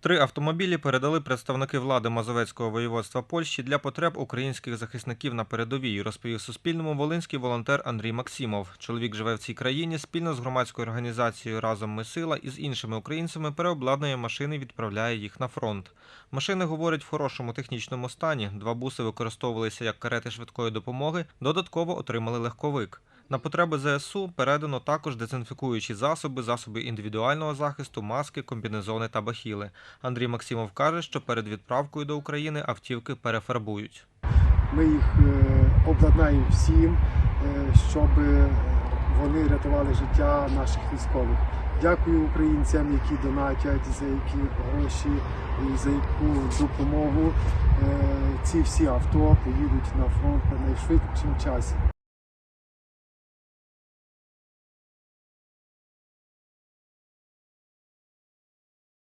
Три автомобілі передали представники влади Мазовецького воєводства Польщі для потреб українських захисників на передовій, розповів Суспільному волинський волонтер Андрій Максимов. Чоловік живе в цій країні спільно з громадською організацією Разом ми сила і з іншими українцями переобладнує машини і відправляє їх на фронт. Машини говорять в хорошому технічному стані. Два буси використовувалися як карети швидкої допомоги. Додатково отримали легковик. На потреби ЗСУ передано також дезінфікуючі засоби, засоби індивідуального захисту, маски, комбінезони та бахіли. Андрій Максимов каже, що перед відправкою до України автівки перефарбують. Ми їх е, обладнаємо всім, е, щоб е, вони рятували життя наших військових. Дякую українцям, які донатять, за які гроші і за яку допомогу. Ці всі авто поїдуть на фронт в найшвидшому часі.